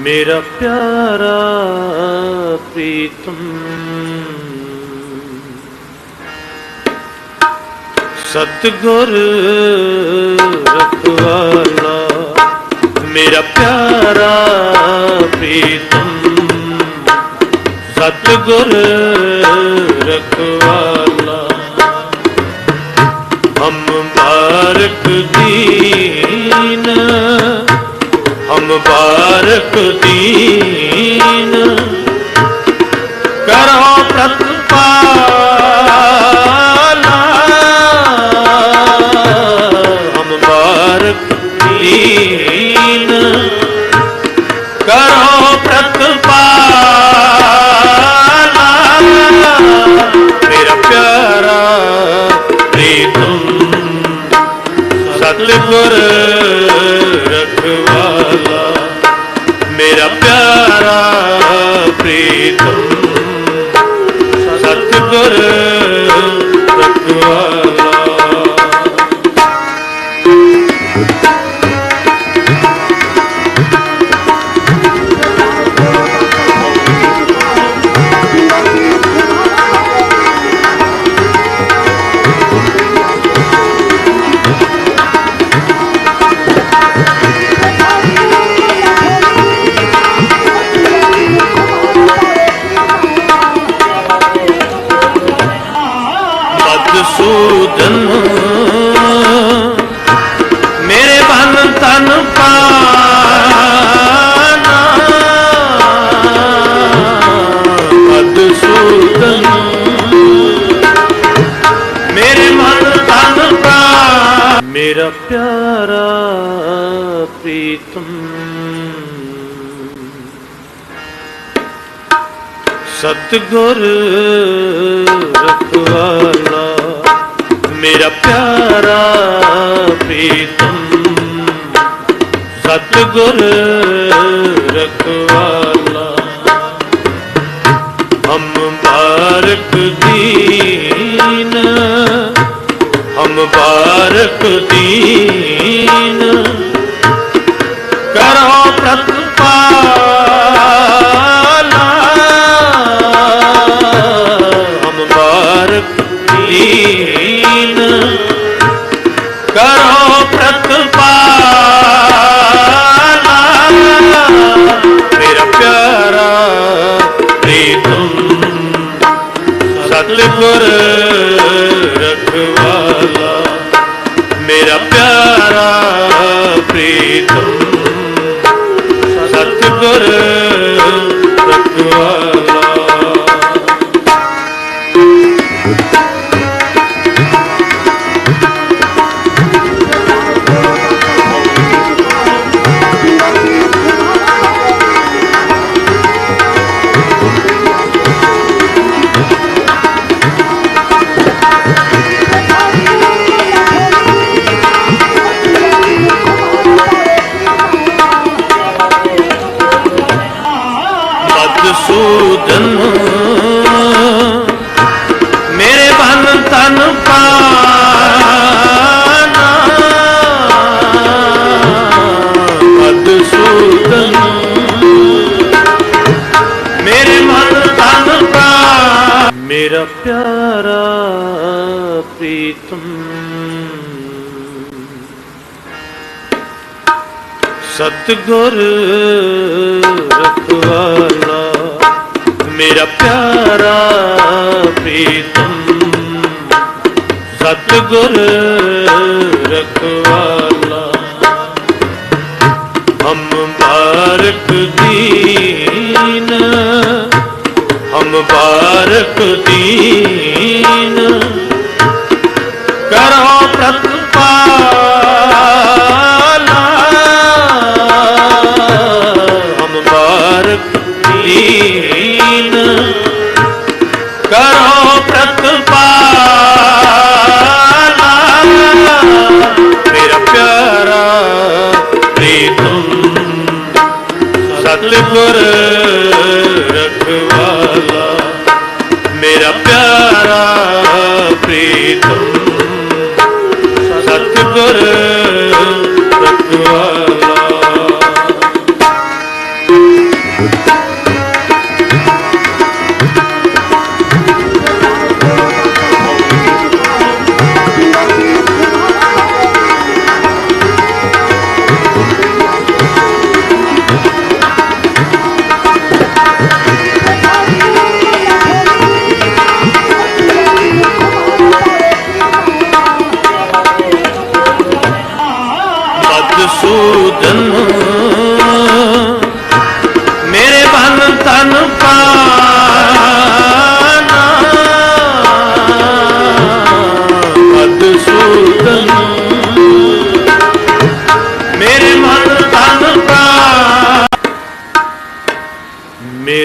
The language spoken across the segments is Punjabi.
ਮੇਰਾ ਪਿਆਰਾ ਪ੍ਰੀਤਮ। ਸਤਗੁਰ ਰਖਵਾਲਾ ਮੇਰਾ ਪਿਆਰਾ ਪ੍ਰੀਤਮ। ਸਤਗੁਰ ਰਖਵਾਲਾ। ਹਮ ਬਾਰਕ ਦੀਨ। ਕਰੋ ਪ੍ਰਤਪਾਲਾ। ਹਮ ਦੀਨ। ਮੇਰਾ ਪਿਆਰਾ ਪ੍ਰੀਤਮ। ਸਤਗੁਰ ਰਖਵਾਲਾ ਮੇਰਾ ਪਿਆਰਾ ਪ੍ਰੀਤਮ। ਸਤਗੁਰ ਰਖਵਾਲਾ ਹਮ ਬਾਰਕ ਦੀਨ ਹਮ ਦੀਨ। ਕਰੋ ਪ੍ਰਤਪਾਲਾ। ਹਮ ਬਾਰਕ ਦੀਨ। ਕਰੋ ਪ੍ਰਤਪਾਲਾ। ਮੇਰਾ ਪਿਆਰਾ ਪ੍ਰੀਤਮ ਸਤਿਗੁਰ ਸਤਗੁਰ ਰਖਵਾਲਾ। ਮੇਰਾ ਪਿਆਰਾ ਪ੍ਰੀਤਮ, ਸਤਗੁਰ ਰਖਵਾਲਾ। ਹਮ ਬਾਰਕ ਦੀਨ, ਹਮ ਬਾਰਕ ਦੀਨ। ਕਰੋ ਪ੍ਰਤਪਾਲਾ ਦੀਨ ਕਰੋ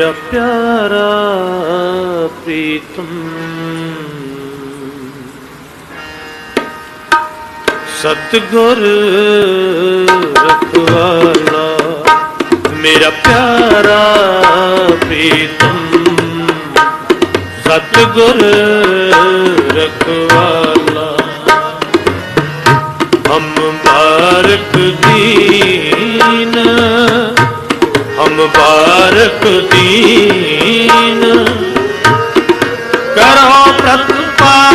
ਮੇਰਾ ਪਿਆਰਾ ਪ੍ਰੀਤਮ। ਸਤਗੁਰ ਰਖਵਾਲਾ ਮੇਰਾ ਪਿਆਰਾ ਪ੍ਰੀਤਮ। ਸਤਗੁਰ ਰਖਵਾਲਾ ਹਮ ਬਾਰਕ ਦੀਨ ਹਮ ਬਾਰਕ ਦੀਨ। ਕਰੋ ਪ੍ਰਤਪਾਲਾ।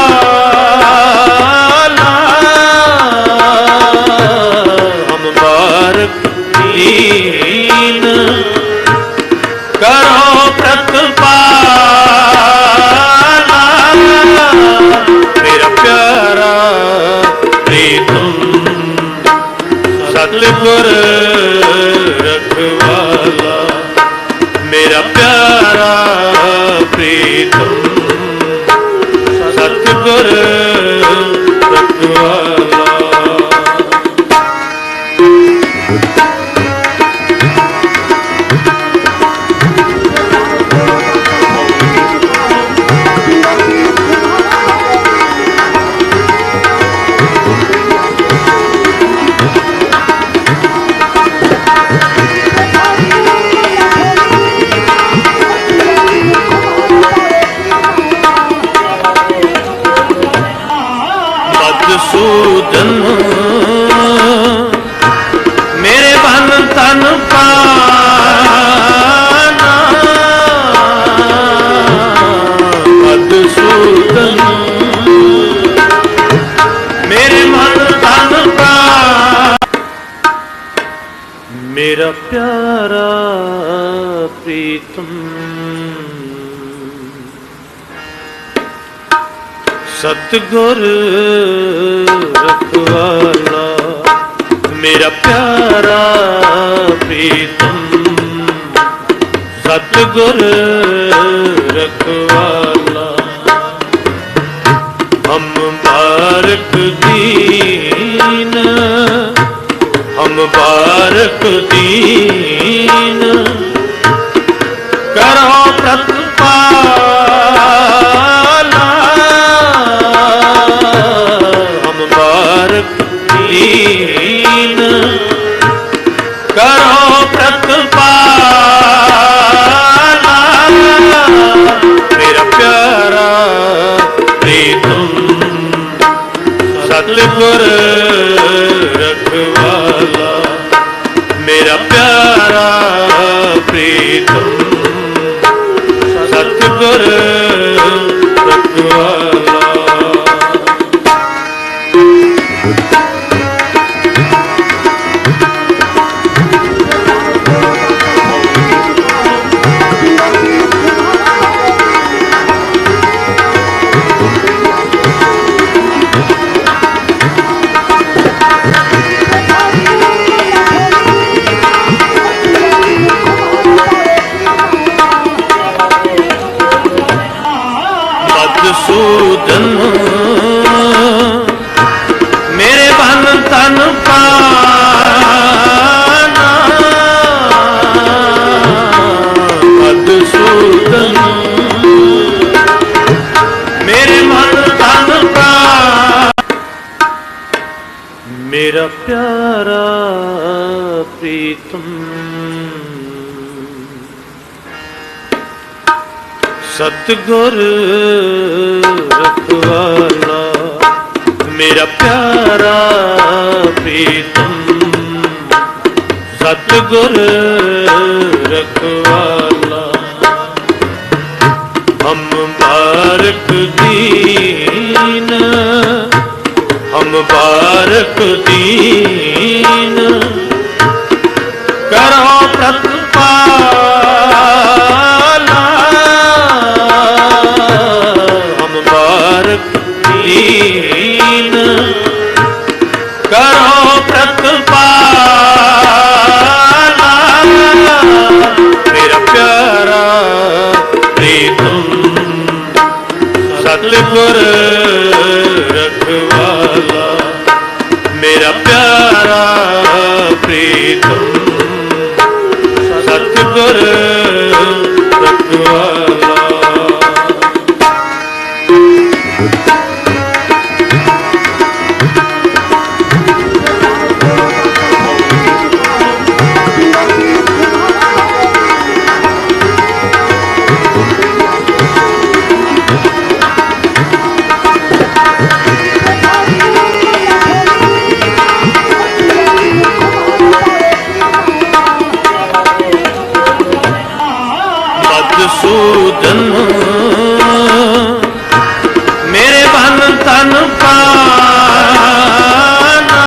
ਹਮ ਬਾਰਕ ਦੀਨ। ਕਰੋ ਪ੍ਰਤਪਾਲਾ। ਮੇਰਾ ਪਿਆਰਾ ਪ੍ਰੀਤਮ ਸਤਿਗੁਰ ਪਿਆਰਾ ਪ੍ਰੀਤਮ ਸਤਿਗੁਰ ਸਤਗੁਰ ਰਖਵਾਲਾ। ਮੇਰਾ ਪਿਆਰਾ ਪ੍ਰੀਤਮ, ਸਤਗੁਰ ਰਖਵਾਲਾ। ਹਮ ਬਾਰਕ ਦੀਨ, ਹਮ ਬਾਰਕ ਦੀਨ। ਕਰੋ ਪ੍ਰਤਪਾਲਾ। ਦੀਨ ਕਰੋ ਪ੍ਰਤਪਾਲਾ। ਮੇਰਾ ਪਿਆਰਾ ਪ੍ਰੀਤਮ ਸਤਿਗੁਰ ਮਧੂਸੂਦਨ ਮੇਰੇ ਬਨ ਤਨ ਪਾਨਾ ਮਧੂਸੂਦਨ ਮੇਰੇ ਮਨ ਤਨ ਪਾ ਮੇਰਾ ਪਿਆਰਾ ਪ੍ਰੀਤਮ। ਸਤਗੁਰ, ਰਖਵਾਲਾ। ਮੇਰਾ ਪਿਆਰਾ ਪ੍ਰੀਤਮ, ਸਤਗੁਰ, ਰਖਵਾਲਾ। ਹਮ ਬਾਰਕ ਦੀਨ, ਹਮ ਬਾਰਕ ਦੀਨ। ਕਰੋ ਪ੍ਰਤਪਾਲਾ। ਬਾਰਕ ਦੀਨ। ਕਰੋ ਪ੍ਰਤਪਾਲਾ। ਮੇਰਾ ਪਿਆਰਾ ਪ੍ਰੀਤਮ ਸਤਿਗੁਰ ਰਖਵਾਲਾ। ਮੇਰਾ ਪਿਆਰਾ ਪ੍ਰੀਤਮ।